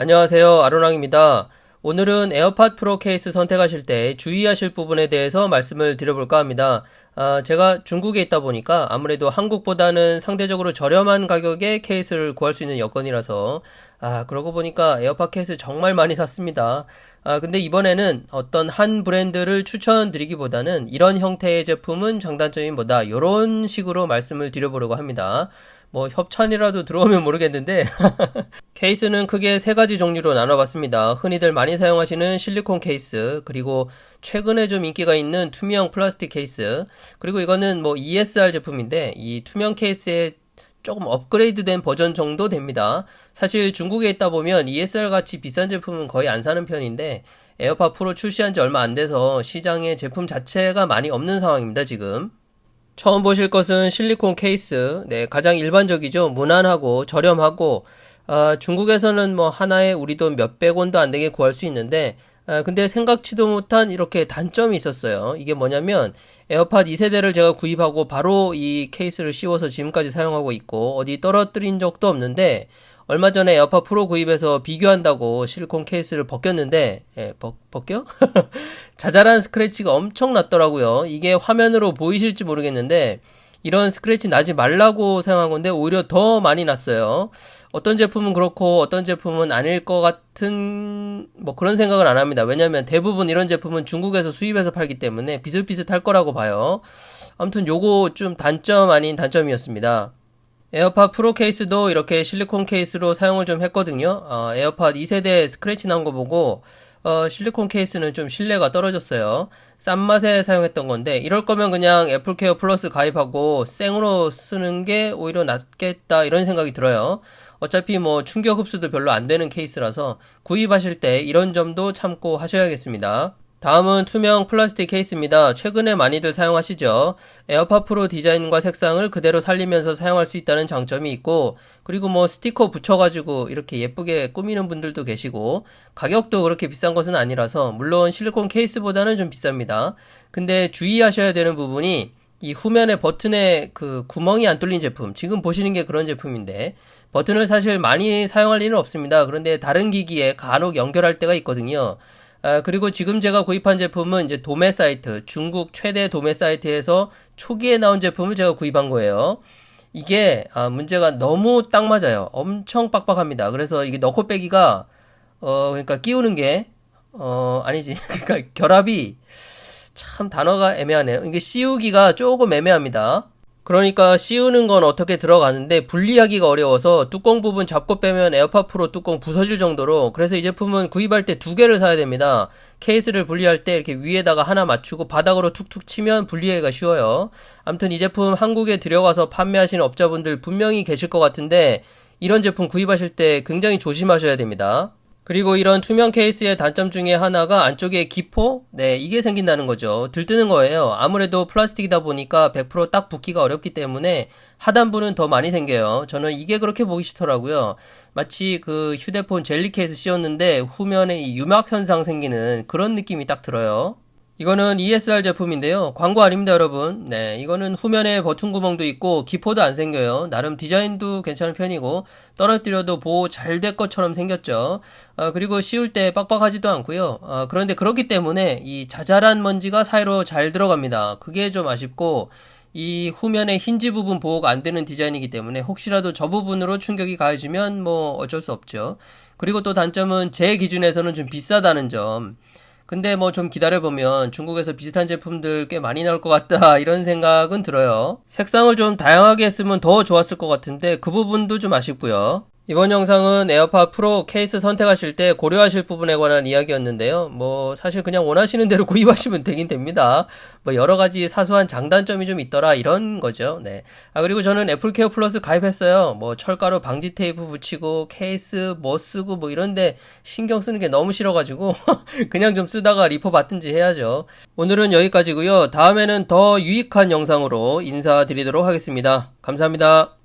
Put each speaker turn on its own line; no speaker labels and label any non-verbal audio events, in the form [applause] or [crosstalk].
안녕하세요. 아로랑입니다. 오늘은 에어팟 프로 케이스 선택하실 때 주의하실 부분에 대해서 말씀을 드려볼까 합니다. 아, 제가 중국에 있다 보니까 아무래도 한국보다는 상대적으로 저렴한 가격에 케이스를 구할 수 있는 여건이라서 아, 그러고 보니까 에어팟 케이스 정말 많이 샀습니다. 아, 근데 이번에는 어떤 한 브랜드를 추천드리기보다는 이런 형태의 제품은 장단점이 뭐다. 이런 식으로 말씀을 드려보려고 합니다. 뭐 협찬이라도 들어오면 모르겠는데 [laughs] 케이스는 크게 세 가지 종류로 나눠봤습니다. 흔히들 많이 사용하시는 실리콘 케이스, 그리고 최근에 좀 인기가 있는 투명 플라스틱 케이스, 그리고 이거는 뭐 ESR 제품인데 이 투명 케이스에 조금 업그레이드된 버전 정도 됩니다. 사실 중국에 있다 보면 ESR 같이 비싼 제품은 거의 안 사는 편인데 에어팟 프로 출시한 지 얼마 안 돼서 시장에 제품 자체가 많이 없는 상황입니다, 지금. 처음 보실 것은 실리콘 케이스. 네, 가장 일반적이죠. 무난하고 저렴하고 아, 중국에서는 뭐 하나에 우리 돈 몇백 원도 안 되게 구할 수 있는데 아, 근데 생각지도 못한 이렇게 단점이 있었어요. 이게 뭐냐면 에어팟 2세대를 제가 구입하고 바로 이 케이스를 씌워서 지금까지 사용하고 있고 어디 떨어뜨린 적도 없는데 얼마 전에 에어팟 프로 구입해서 비교한다고 실리콘 케이스를 벗겼는데 예, 벗, 벗겨? [laughs] 자잘한 스크래치가 엄청 났더라고요. 이게 화면으로 보이실지 모르겠는데 이런 스크래치 나지 말라고 생각한 건데 오히려 더 많이 났어요. 어떤 제품은 그렇고 어떤 제품은 아닐 것 같은 뭐 그런 생각을 안 합니다. 왜냐면 대부분 이런 제품은 중국에서 수입해서 팔기 때문에 비슷비슷할 거라고 봐요. 아무튼 요거 좀 단점 아닌 단점이었습니다. 에어팟 프로 케이스도 이렇게 실리콘 케이스로 사용을 좀 했거든요. 어, 에어팟 2세대 스크래치 난 거 보고 어, 실리콘 케이스는 좀 신뢰가 떨어졌어요. 싼 맛에 사용했던 건데 이럴 거면 그냥 애플케어 플러스 가입하고 생으로 쓰는 게 오히려 낫겠다 이런 생각이 들어요. 어차피 뭐 충격 흡수도 별로 안 되는 케이스라서 구입하실 때 이런 점도 참고 하셔야겠습니다. 다음은 투명 플라스틱 케이스입니다. 최근에 많이들 사용하시죠. 에어팟 프로 디자인과 색상을 그대로 살리면서 사용할 수 있다는 장점이 있고, 그리고 뭐 스티커 붙여가지고 이렇게 예쁘게 꾸미는 분들도 계시고, 가격도 그렇게 비싼 것은 아니라서, 물론 실리콘 케이스보다는 좀 비쌉니다. 근데 주의하셔야 되는 부분이, 이 후면에 버튼에 그 구멍이 안 뚫린 제품, 지금 보시는 게 그런 제품인데, 버튼을 사실 많이 사용할 일은 없습니다. 그런데 다른 기기에 간혹 연결할 때가 있거든요. 아, 그리고 지금 제가 구입한 제품은 이제 도매 사이트, 중국 최대 도매 사이트에서 초기에 나온 제품을 제가 구입한 거예요. 이게 아, 문제가 너무 딱 맞아요. 엄청 빡빡합니다. 그래서 이게 넣고 빼기가 어 그러니까 끼우는 게 어 아니지. [laughs] 그러니까 결합이 참 단어가 애매하네요. 이게 씌우기가 조금 애매합니다. 그러니까 씌우는 건 어떻게 들어가는데 분리하기가 어려워서 뚜껑 부분 잡고 빼면 에어팟 프로 뚜껑 부서질 정도로 그래서 이 제품은 구입할 때 두 개를 사야 됩니다. 케이스를 분리할 때 이렇게 위에다가 하나 맞추고 바닥으로 툭툭 치면 분리하기가 쉬워요. 아무튼 이 제품 한국에 들여가서 판매하시는 업자분들 분명히 계실 것 같은데 이런 제품 구입하실 때 굉장히 조심하셔야 됩니다. 그리고 이런 투명 케이스의 단점 중에 하나가 안쪽에 기포? 네, 이게 생긴다는 거죠. 들뜨는 거예요. 아무래도 플라스틱이다 보니까 100%딱 붙기가 어렵기 때문에 하단부는 더 많이 생겨요. 저는 이게 그렇게 보기 싫더라고요. 마치 그 휴대폰 젤리 케이스 씌웠는데 후면에 유막 현상 생기는 그런 느낌이 딱 들어요. 이거는 ESR 제품인데요. 광고 아닙니다, 여러분. 네, 이거는 후면에 버튼 구멍도 있고 기포도 안 생겨요. 나름 디자인도 괜찮은 편이고 떨어뜨려도 보호 잘 될 것처럼 생겼죠. 아, 그리고 씌울 때 빡빡하지도 않고요. 아, 그런데 그렇기 때문에 이 자잘한 먼지가 사이로 잘 들어갑니다. 그게 좀 아쉽고 이 후면의 힌지 부분 보호가 안 되는 디자인이기 때문에 혹시라도 저 부분으로 충격이 가해지면 뭐 어쩔 수 없죠. 그리고 또 단점은 제 기준에서는 좀 비싸다는 점. 근데 뭐 좀 기다려보면 중국에서 비슷한 제품들 꽤 많이 나올 것 같다 [laughs] 이런 생각은 들어요. 색상을 좀 다양하게 했으면 더 좋았을 것 같은데 그 부분도 좀 아쉽고요. 이번 영상은 에어팟 프로 케이스 선택하실 때 고려하실 부분에 관한 이야기였는데요. 뭐 사실 그냥 원하시는 대로 [laughs] 구입하시면 되긴 됩니다. 뭐 여러 가지 사소한 장단점이 좀 있더라 이런 거죠. 네. 아 그리고 저는 애플케어 플러스 가입했어요. 뭐 철가루 방지 테이프 붙이고 케이스 뭐 쓰고 뭐 이런데 신경 쓰는 게 너무 싫어가지고 [laughs] 그냥 좀 쓰다가 리포 받든지 해야죠. 오늘은 여기까지고요. 다음에는 더 유익한 영상으로 인사드리도록 하겠습니다. 감사합니다.